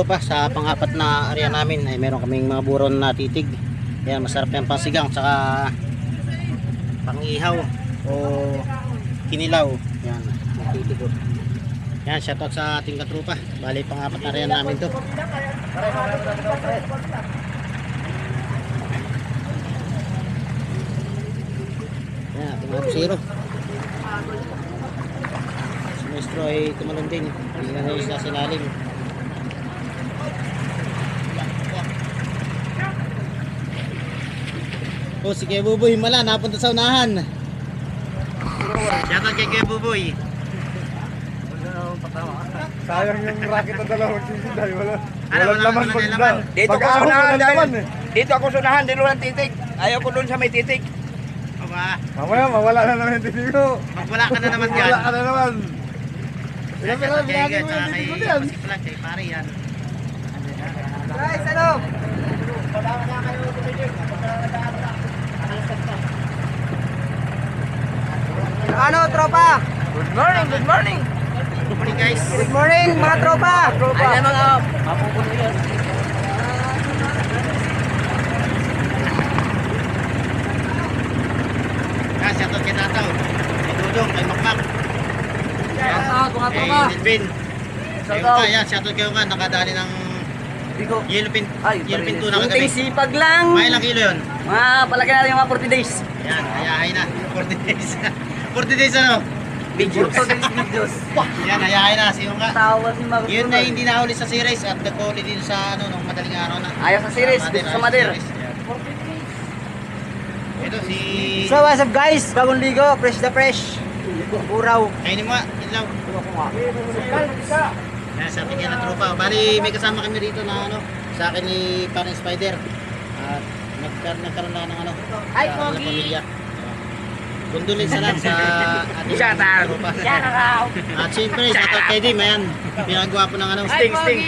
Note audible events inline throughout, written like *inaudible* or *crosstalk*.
Sa mga tropa, sa pang-apat na area namin ay meron kaming mga buron na titig. Yan, masarap yan pasigang, tsaka pang-ihaw o kinilaw. Yan, titig ko. Yan, shoutout sa ating katropa. Bali, pang-apat na area namin to. Yan, mga zero. Si Maestro ay tumalon din. Hindi na nais sa silalim. Oh, si Kuya Buboy mala, napunta sa unahan. Shoutout kay Kuya Buboy. Sayang yung racket na. Wala. Ano, Walang wala- laman wala pag laman. Dito ko sunahan dahil eh. dito ako sunahan dahil walang titig. Ayaw ko doon sa may titig. Aba, Mamaya, mawala na naman yung titig ko. magwala ka na naman dyan. Wala ka na naman. Ilan pala, binagi mo yung kay titig mo yan. Kay pare yan. Guys, ano? Ano, tropa? Good morning, good morning. Good morning guys. Good morning, mga tropa. tropa. Ayan mga mapupuno yan. Ah, shoutout kay Tataw. Kay Dudong, kay Makmak. Yan. Kay Dilbin. Kay Uka, yan. Shoutout kay Uka. Nakadali ng yellow pin, yellow pin tuna kagabi. Kunting sipag lang. May ilang kilo yun? Mga palagay natin yung mga 40 days. Yan, hayahay na. 40 days. *laughs* 40 days ano? Videos. 40 days videos. Yan, hayahay na. Si Uka. Tawa si Marcos. Yun na hindi nahuli sa series at nagpuli din sa ano nung madaling araw na. Ayaw sa series, sa ayaw Mader. Ito si... So what's up guys? Bagong ligo, fresh na fresh. Uraw. Kainin mo nga, ilaw. Yan, sa ating yan na tropa. Bali, may kasama kami rito na ano, sa akin ni Parang Spider. At nagkar nagkaroon na ng ano, Ay, Pogi! Kundulin sa lang sa *laughs* ating Shout out. Shout out. At syempre, shout out kay Dim, ayan. Pinakagwapo ng ano, Sting, sting.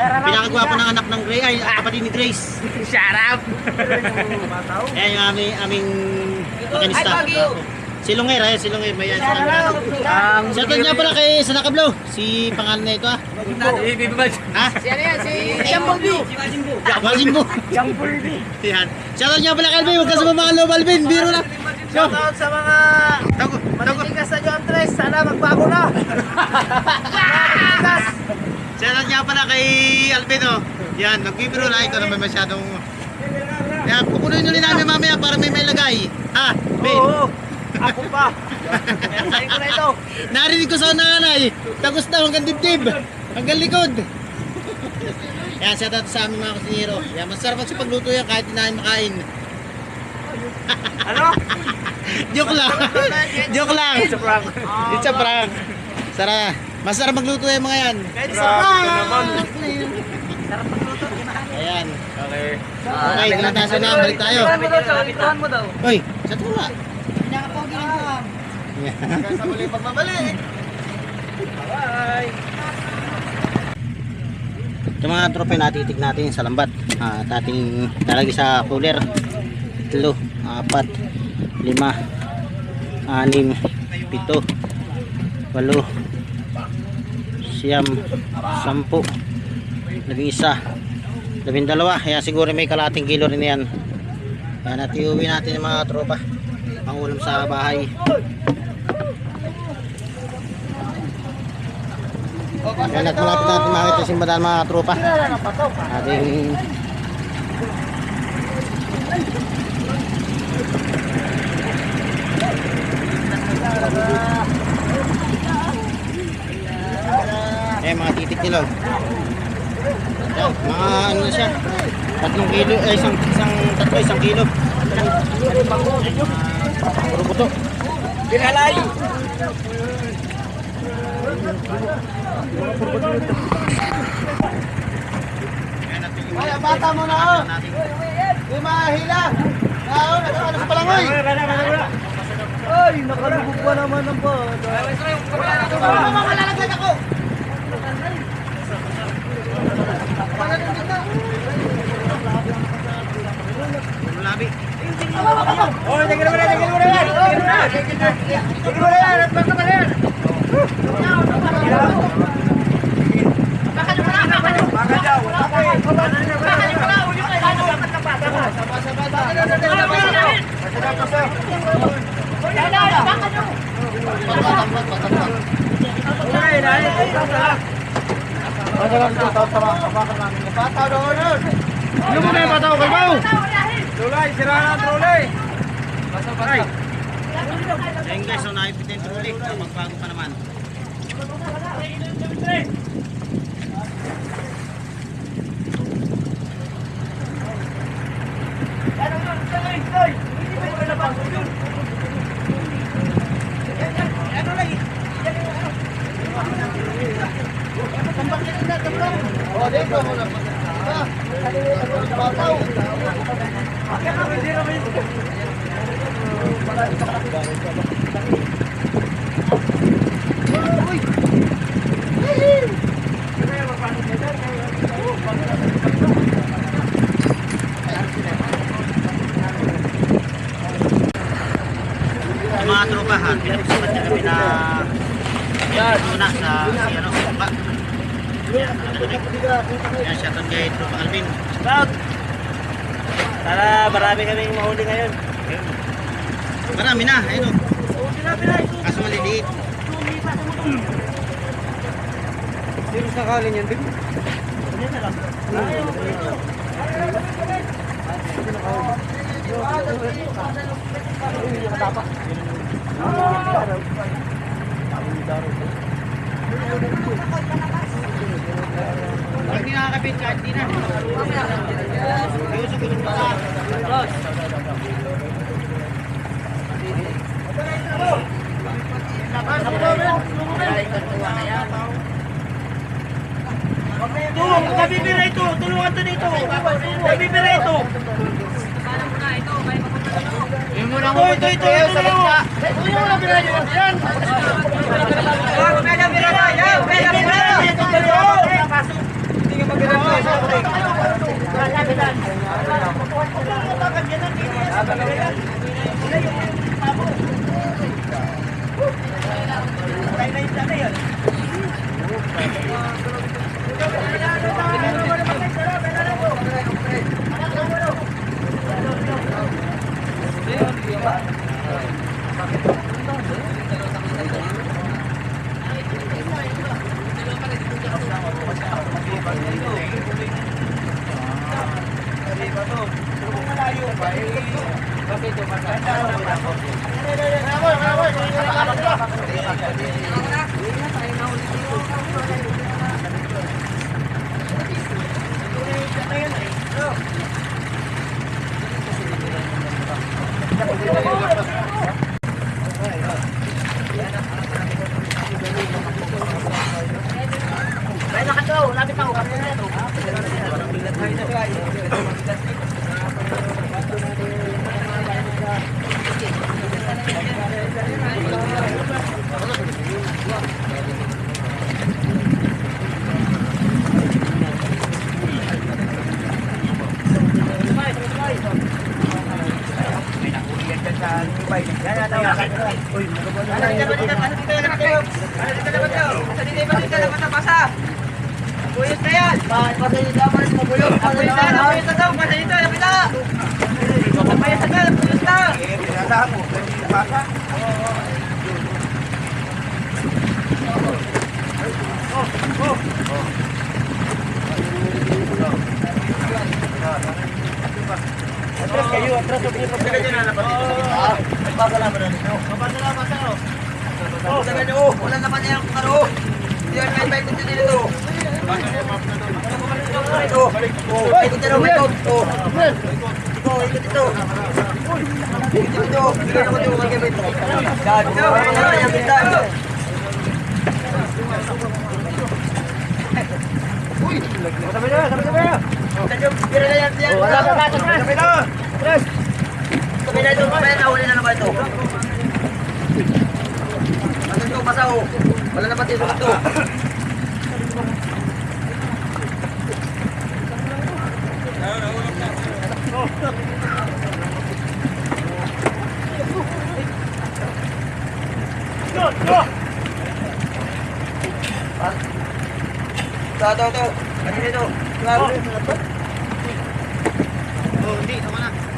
pinakagwapo ng anak ng Gray, ay kapatid ni Grace. *laughs* Shout out. Ayan yung aming, aming makinista. Ay, Pogi! Silungir, ayan, silungir. May yan sa camera natin. Um, Shoutout nga pala kay Sanakablo, si pangalan na ito ah. Ha? Si ano yan? Si Jambulbi. Majimbo. Jambulbi. Yan. Shoutout nga pala kay Alvin, huwag ka sumama ka Alvin, biro. So, Shoutout sa mga manitigas sa John Tres. Sana magbago na. *laughs* Manitigas. Shoutout nga pala kay Alvin oh. Yan, nagbibiro lang, ikaw naman masyadong... Yan, nyo rin namin mamaya para may may lagay. Ha? Vin? Oo. Ako pa. Sayin ko na ito. Narinig ko sa nanay, tagos daw hanggang dibdib, hanggang likod. Yan, shoutout sa aming mga kusinero. Yan, masarap sa pagluto yan kahit hindi namin makain. Ano? *laughs* Joke lang. Joke lang. It's a prank. It's a prank. Sara, masarap magluto yung mga yan. Kahit Grabe ka naman. Ayan. Okay. Okay, tinatasan na. Balik tayo. mo daw, ituhan mo daw. Uy, sa tula. Hanggang sa muli pagbabalik. Bye. Ito mga trope natitig natin sa lambat. Ah, at ating lalagay sa cooler. Tatlo, apat, lima, anim, pito, walo, siyam, sampu, labing isa, labing dalawa. Ayan, siguro may kalating kilo rin yan. Ayan, at iuwi natin yung mga tropa. Ang ulam sa bahay. Ayan, at malapit natin makita yung simbahan mga tropa. Ating Eh, mga titik nila. Yan, mga ano na siya. Tatlong kilo, eh, isang, isang, tatlo, isang kilo. Puro buto. Ay, bata mo na oh. natin. Yung mga hila. Ano sa palangoy? Ay, nakalubog pa naman ng bata. Malalaglag ako! Labi. Oh, tingin mo na, tingin mo na yan. Tingin mo na. Tingin mo na yan. At baka na yan. Baka daw. Ay, dahil. Ano mo na yung pataw, kalbaw? Tulay, sira na ang tulay. Ay. Ayun guys, so naipit yung trulik. Magbago pa naman. O, dito mo na. Pataw. Yung mga tropahan, pinag-usapan niya kami na una sa si ano, Tumba. Yan, yan shoutout kay Tropa Alvin. Shout! Sana marami kaming mahuli ngayon. Marami na, ayun o. Kaso maliliit. Sino sakali niyan, Big? Pag hindi nakakapit ka, hindi na. Yung sugunod pa ka. Ito, kabibira ito. Tulungan to dito. Kabibira ito. Yung muna Ito, ito, ito. Ito, ito. Yung muna pinadyo yan. Kabibira na. Yan, kabibira. Ito, ito. Hindi ka maganda. Buyot Baka naman na! Oh, sabi niyo, oh, wala naman yung karo. Hindi yan may bike dito dito. Ito. Oh, ikot dito, ikot. Oh. Ito, ikot dito. Ikot dito. Bigyan naman yung mga gamit. Yan. Ikaw, ano na yan, bitan. Uy! Sabi na, sabi na. Sabi na, bira na yan. Wala pa, sabi na. Sabi na. Tres. Na ito, mamaya na, huli na naman ito. Ano ito, basa oh. Wala na pati. Ito, ito, ito. Ano dito? Grabe. Oh, hindi, tama na.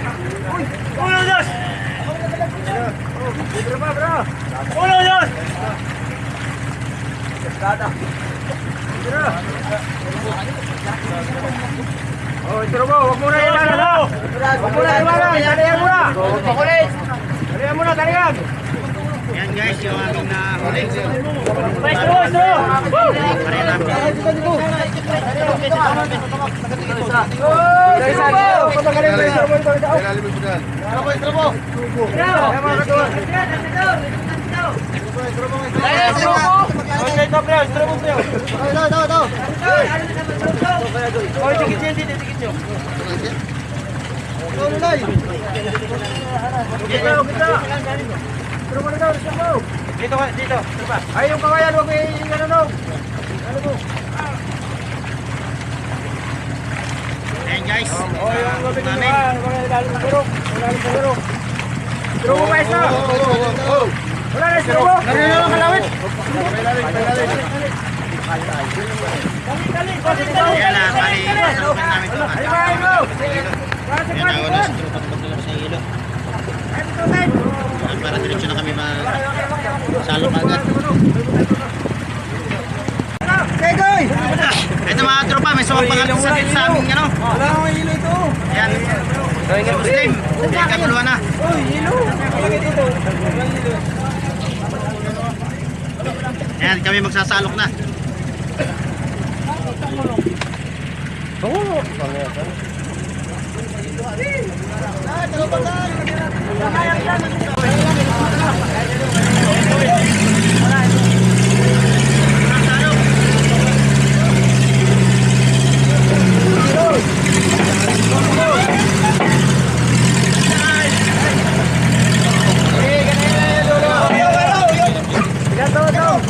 Uno, dos! Oh, ito mo, wag mo na yan, ano? Wag mo na iwanan, talihan mo na! Pakulit! Talihan mo na, talihan! Yan guys, yung aming nahuli. Maestro, maestro! Pareha namin. Dito, dito. Ay, yung kawayan, wag mo yung ano, no? Ayan guys. Oh, yung gabi namin. namin. Mga ilalim ng gurok. Ilalim ng gurok. Gurok mo, maestro. Wala na, gurok mo. Narino lang kalawit. Ayan na. Sulupin namin ito. Ay, bahay mo. Para sa Ayan na, wala sa trupan pagdulog sa ilo. Para diretso na kami mag salok agad. Segoy! Ito mga tropa, may sumapang sakit sa aming ano. Wala akong hilo ito. Ayan. Muslim. Hindi kabuluhan na. Uy, hilo. Lagay dito. Ayan, kami magsasalok na. Ilan to, to? Pare,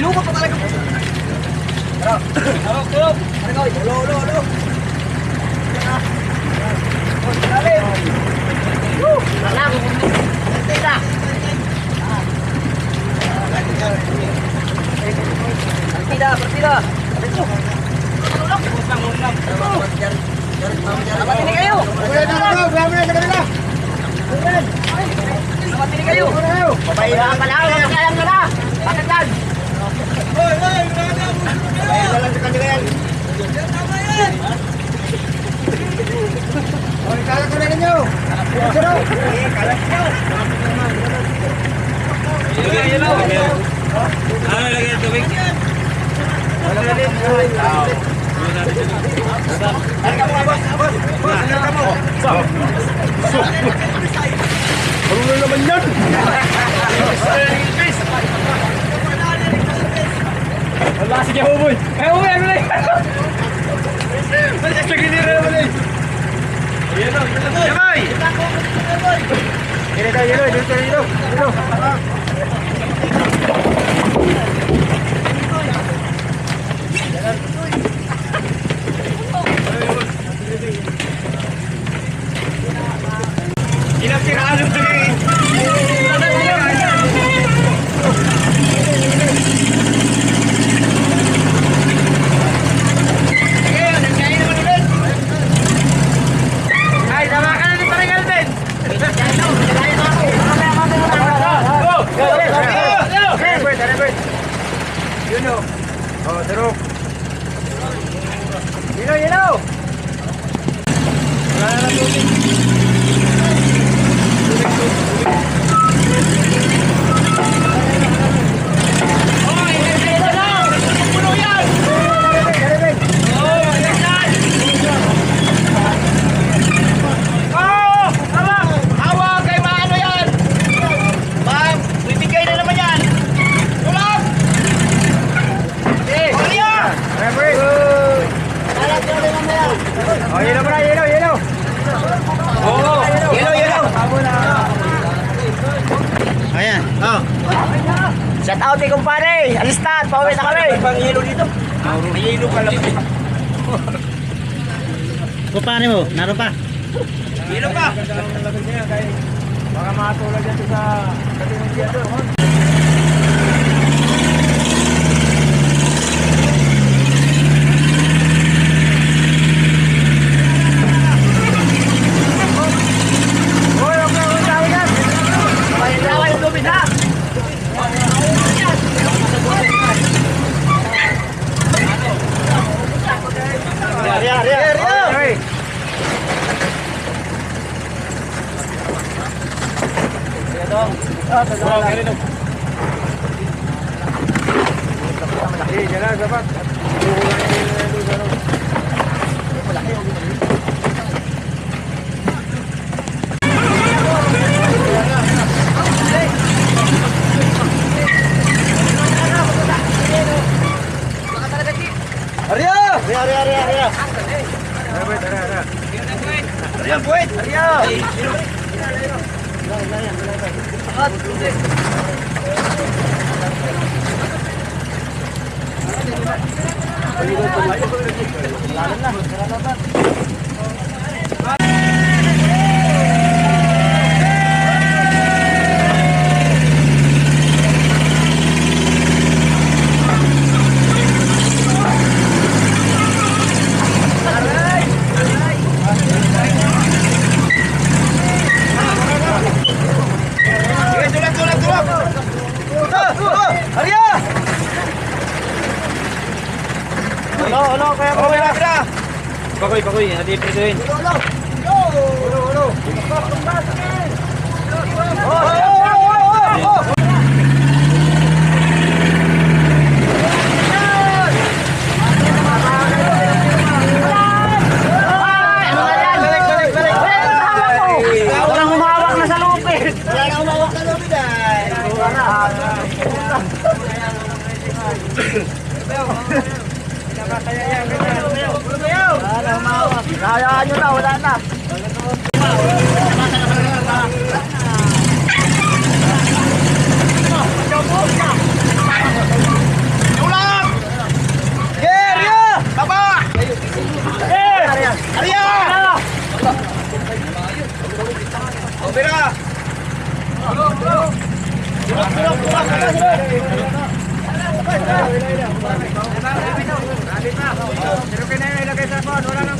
Oo! Inuka pa talaga! Tara! Tara! Tara! Tara! Ulo! Ulo! Ulo! Lalim! Woo! Lalang! Tira! Partida! Partida! Ito! Tulog! Usang! Dapat ini kayo! Wala na grabe na ini kayo! Kayang na yan? Kaya na lang sa kanila yan. Okay, kalat ko na ninyo. Sino? Eh, kalat nyo. Marunong naman yan. Wala, sige, huboy! Eh, huboy! Ano na yun? Balik sa gilid na naman eh! Yaboy! Dito, dito, dito, dito. Dito. Ilang siraan ito eh. Ay, tama ka na ni Parang Alvin! Yun o. Oh, taro. Yun o, yun o. Wala na lang tubig. Hawak kay maano yan! Ma'am, bibigay na naman yan! Tulog! Eh, Maria! Referee. Oh, yun o pala, yun o, yun o. Oo, yelo, yelo! Ayan. Oh. Shout out kay kumpare! Alistat, pauwi na kami! Pang yelo dito. May yelo ka lang. Kupane mo, naroon pa. Yelo pa! Baka matulad yan sa katingin dyan Ria, Ria. Ria, Ria. Dong. Ah, tolong. Eh, jalan dapat. Area, area, area, area ari, ari, ari. Tara, boy, tara, tara. Arya, buwit! Arya! Sige, tulak, tulak, tulak! Ah, ah, Arya! Ano, ano, kaya Oh, wala, wala! Pakoy, pakoy, hindi prisuhin. Oh, oh, oh, oh, oh! Balik, balik, balik! Walang humawak na sa lupit. Wala na umawak na lobby dahil. Hayaan nyo na, wala na. Yeah, Arya! Baba! Arya! Obira! Pero kaya na ilagay sa phone, wala nang...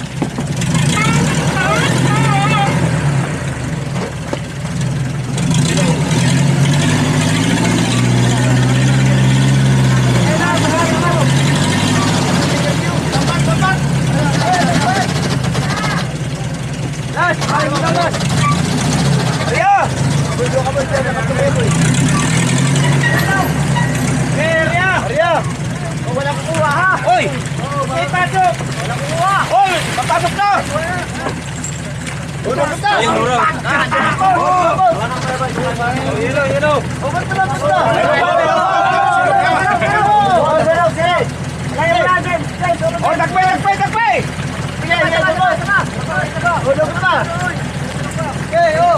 Arya! Arya! Wala kukuha ha. Oy! May pasok. Wala kukuha. Oy! Papasok na! Unang punta! Yelo, yelo. Oh, takpay, takpay, takpay! Okay, oh!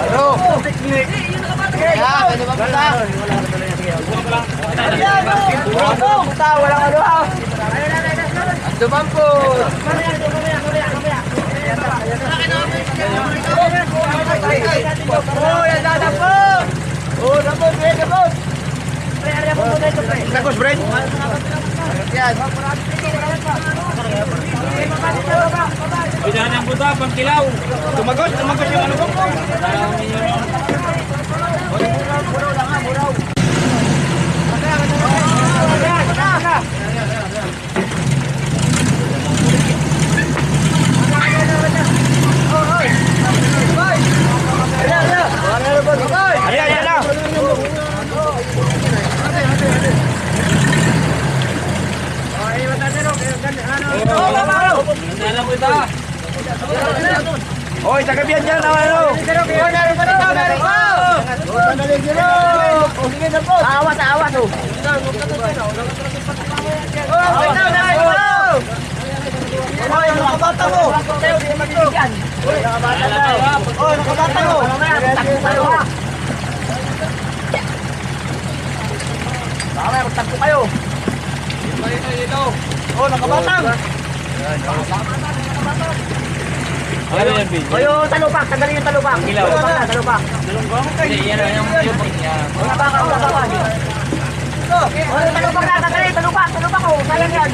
Ano? Kaya, ano ba punta? Ayan, oh! Punta, walang ano ha? Duman po! Oh, yan na po! Oh, napos, pre, napos! Tapos, Brent? Yan. Pinahan ang buta, pang kilaw. Tumagos, tumagos yung ano ko. Ayan lang. Pinahan ang buta. Oy, sa gabi yan dyan, ano? Oy, meron pa dito, meron pa! Awas, awas oh. Oh, wait na, meron pa! Oy, nakabata mo! Oy, nakabata mo! Takbo kayo. Oh, nakabatang! Ano yan, Bin? O yung talupak, tanggalin yung talupak. Ilaw. Talupak na, talupak. Hindi, yan ang yung yan. Mga baka, mga baka. O yung talupak na, tanggalin, talupak, talupak oh. Sayang yan.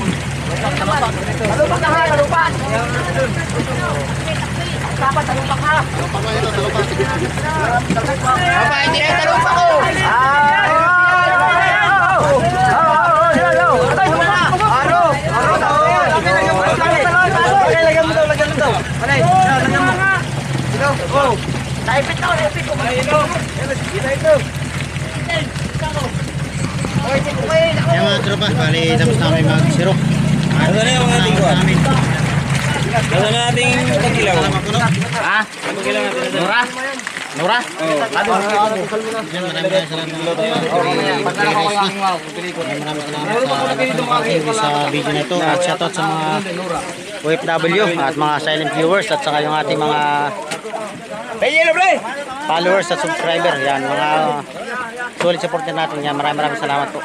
Talupak na ha, talupak. Dapat talupak ha. Papa, hindi na yung talupa ko! Ano mo daw. Alay, lagyan mo. Dito ito. Yan mga tropa, bali tapos na kami mag-zero. Ano na yung ating ko? Ano na ating pagkilaw? Ha? Nora? Nora? Oo. Maraming maraming salamat. Maraming salamat sa sa video na ito. At shoutout sa mga OFW at mga silent viewers at saka yung ating mga! Followers at subscriber. Yan, mga solid supporter natin. Yan, maraming maraming salamat po.